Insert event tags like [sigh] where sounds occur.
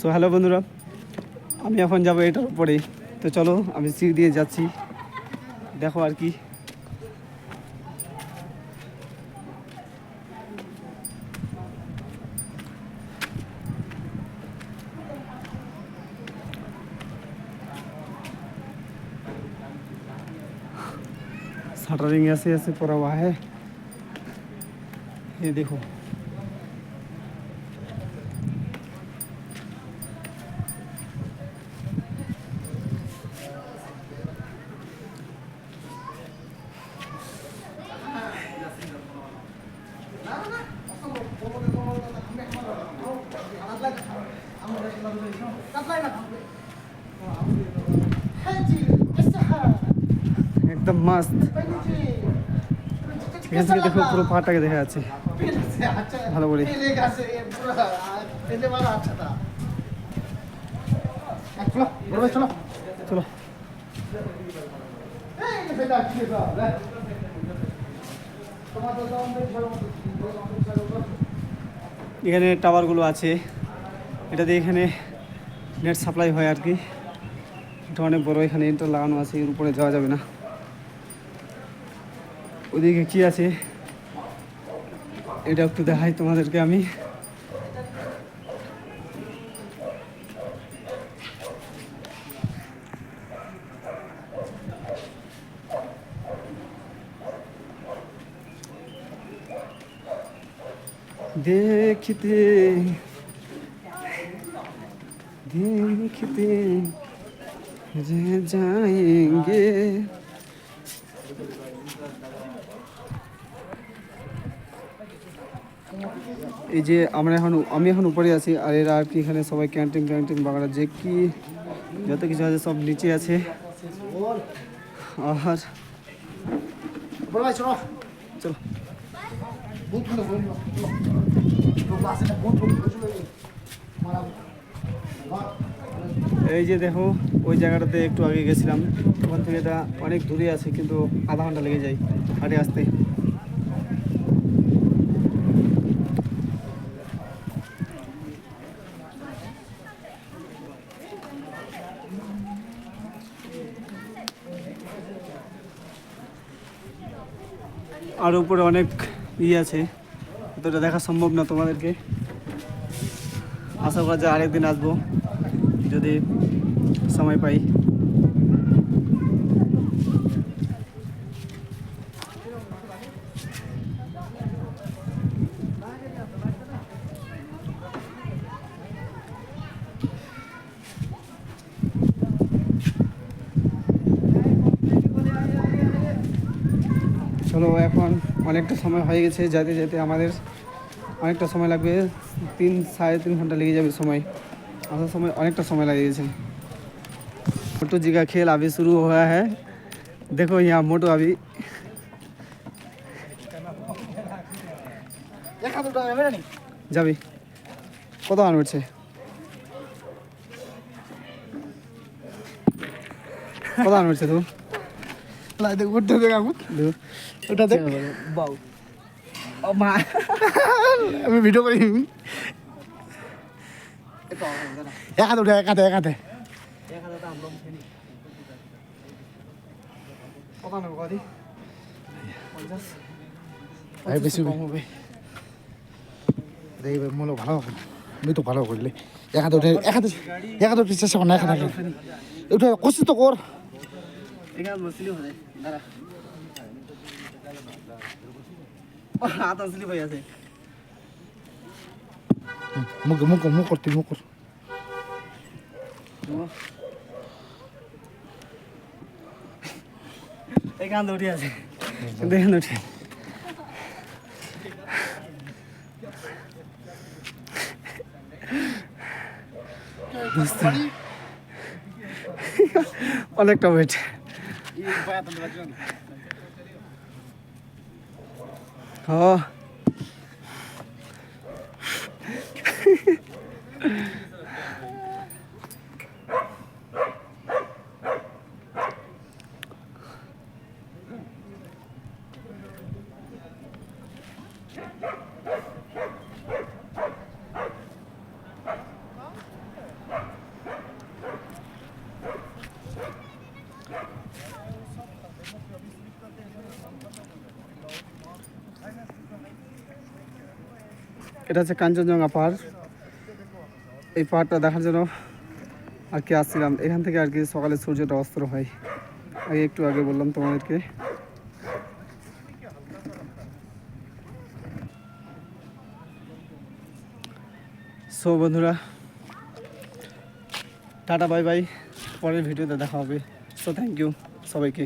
So hello বন্ধুরা আমি এখন যাবো এটার উপরে তো চলো আমি সিঁড়ি দিয়ে যাচ্ছি দেখো আর কি शटरिंग ऐसे ऐसे पड़ा हुआ है ये देखो একদম মাস্ত। এখান থেকে দেখো, পুরো পাহাড়টাকে দেখা যাচ্ছে। ভালো করে। চলো। চলো এখানে টাওয়ারগুলো আছে। এটা দিয়ে এখানে নেট সাপ্লাই হয় আর কি। এটা অনেক বড়, এখানে এটা লাগানো আছে, এর উপরে যাওয়া যাবে না। ওদিকে কি আছে? এটা একটু দেখাই তোমাদেরকে আমি। দেখতে দেখতে যে যায়েঙ্গে এই যে আমরা এখন আমি এখন উপরে আছি আর এরা আর কি এখানে সবাই ক্যান্টিন ক্যান্টিন বাগানা। যে কি যত কিছু আছে সব নিচে আছে। আর চলো। চলো। এই যে দেখো, ওই জায়গাটাতে একটু আগে গেছিলাম। ওখান থেকে এটা অনেক দূরে আছে, কিন্তু আধা ঘণ্টা লেগে যায় হাঁটে আসতে। আর উপরে অনেক ইয়ে আছে। অতটা দেখা সম্ভব না তোমাদেরকে। আশা করা যায় আরেকদিন আসব, যদি সময় পাই। চলো, এখন অনেকটা সময় হয়ে গেছে, যেতে যেতে আমাদের অনেকটা সময় লাগবে তিন সাড়ে তিন ঘন্টা লেগে যাবে সময় আসার সময় অনেকটা সময় लगे গেছে मोटू जी का खेल अभी शुरू हुआ है देखो यहाँ मोटू अभी যাবি কত আন উঠছে কত আন উঠছে তো উঠতে দেখ আমি ওটা দেখ বাউ [laughs] আমি ভিডিও করি। এক হাতে উঠে এক হাতে এক হাতে। হবে। মনে ভালো হবে। আমি তো ভালো করলে। এক হাতে উঠে এক হাতে এক হাতে উঠে চেষ্টা কর না এক হাতে উঠে কষি তো কর। এখানে বসলি হলে দাঁড়া। হাত আসলি ভাই আছে। মুখ মুখ মুখ করতে মুখ কর। এখান উঠে আছে। কিন্তু উঠে। অনেকটা ওয়েট ও [laughs] এটা হচ্ছে কাঞ্চনজঙ্ঘা পাহাড়। এই পাহাড়টা দেখার জন্য আর কি আসছিলাম। এখান থেকে আর কি সকালে সূর্যটা অস্ত্র হয়। আগে একটু আগে বললাম তোমাদেরকে। সো বন্ধুরা, টাটা, বাই বাই। পরের ভিডিওতে দেখা হবে। সো থ্যাংক ইউ সবাইকে।